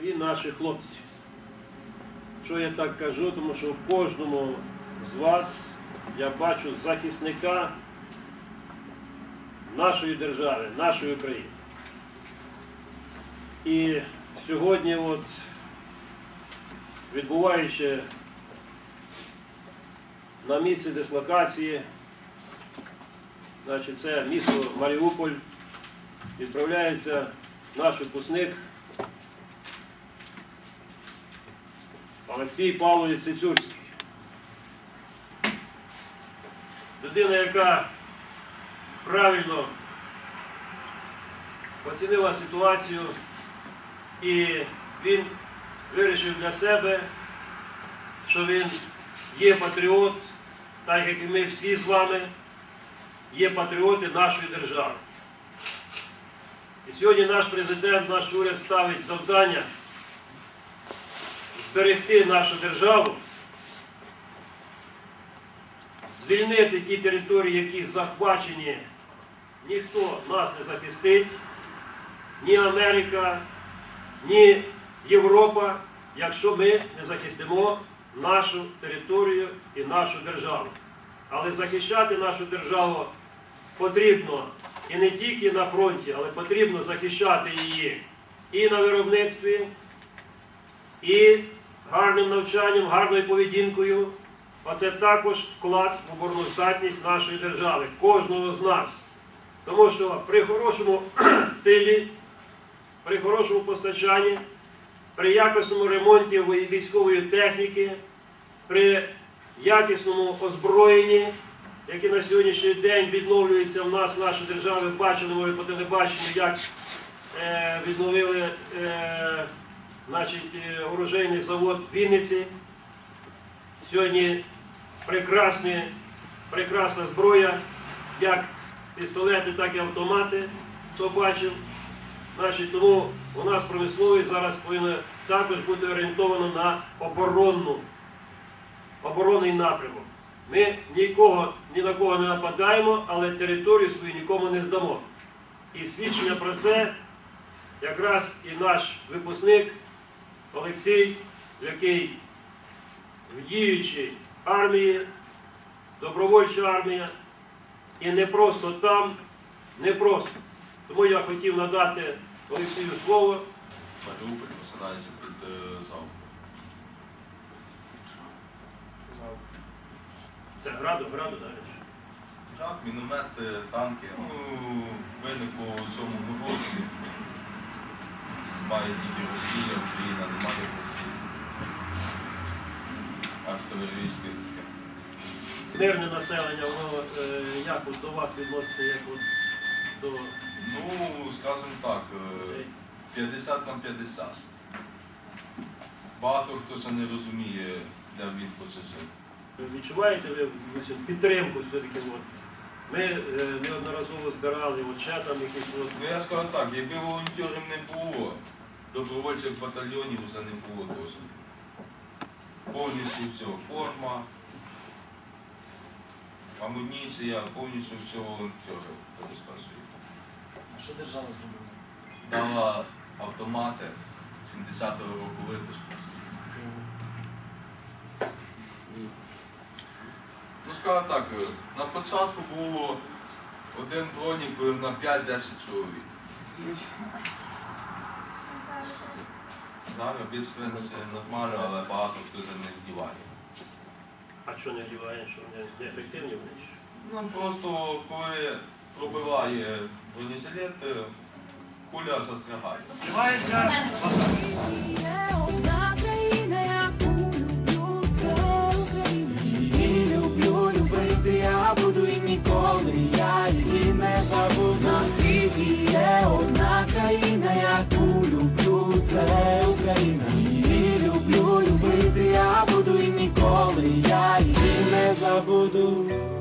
Дорогі наші хлопці, що я так кажу, тому що в кожному з вас я бачу захисника нашої держави, нашої України. І сьогодні, от, відбуваючи на місці дислокації, значить, це місто Маріуполь, відправляється наш випускник Олексій Павлович Цицюрський. Людина, яка правильно оцінила ситуацію, і він вирішив для себе, що він є патріот, так як і ми всі з вами є патріоти нашої держави. І сьогодні наш президент, наш уряд ставить завдання зберегти нашу державу, звільнити ті території, які захвачені, ніхто нас не захистить, ні Америка, ні Європа, якщо ми не захистимо нашу територію і нашу державу. Але захищати нашу державу потрібно і не тільки на фронті, але потрібно захищати її і на виробництві, і гарним навчанням, гарною поведінкою. Оце також вклад в обороноздатність нашої держави, кожного з нас. Тому що при хорошому тилі, при хорошому постачанні, при якісному ремонті військової техніки, при якісному озброєнні, яке на сьогоднішній день відновлюється в нас, в нашій державі, бачили ми по телебаченню, як е, відновили е, значить, е, оружейний завод в Вінниці. Сьогодні прекрасні, прекрасна зброя, як пістолети, так і автомати, хто бачив. Значить, тому у нас промисловість зараз повинна також бути орієнтована на оборонну, оборонний напрямок. Ми нікого, ні на кого не нападаємо, але територію свою нікому не здамо. І свідчення про це якраз і наш випускник Олексій, який в діючій армії, добровольча армія, і не просто там, не просто. Тому я хотів надати Олексію слово. Маріуполь посинається під е, замком. Це граду, граду далі. Міномети, танки. Ну, виникло у цьому. Має тільки Росія, Україна, немає Росії. Артилерійське таке. Мирне населення, воно е, як от до вас відноситься, як от до Ну, скажімо так, е, 50 на 50. Багато хто це не розуміє, де він хоче жити. Відчуваєте ви мусим, підтримку все-таки? От. Ми е, неодноразово збирали от, ще там якісь от, Ну я скажу так, якби волонтерів не було, добровольчих батальйонів вже не було досі. Повністю все, форма, амуніція, повністю все волонтери забезпечують. А що держава зробила? Дала автомати 70-го року випуску. Ну скажу так, на початку було один бронік на 5-10 чоловік. Зараз більш-менш нормально, але багато хто за них діває. а що не діває, що не, неефективні вони? чи? Ну просто коли пробиває бронежилет, куля застрягає. Відбувається mudo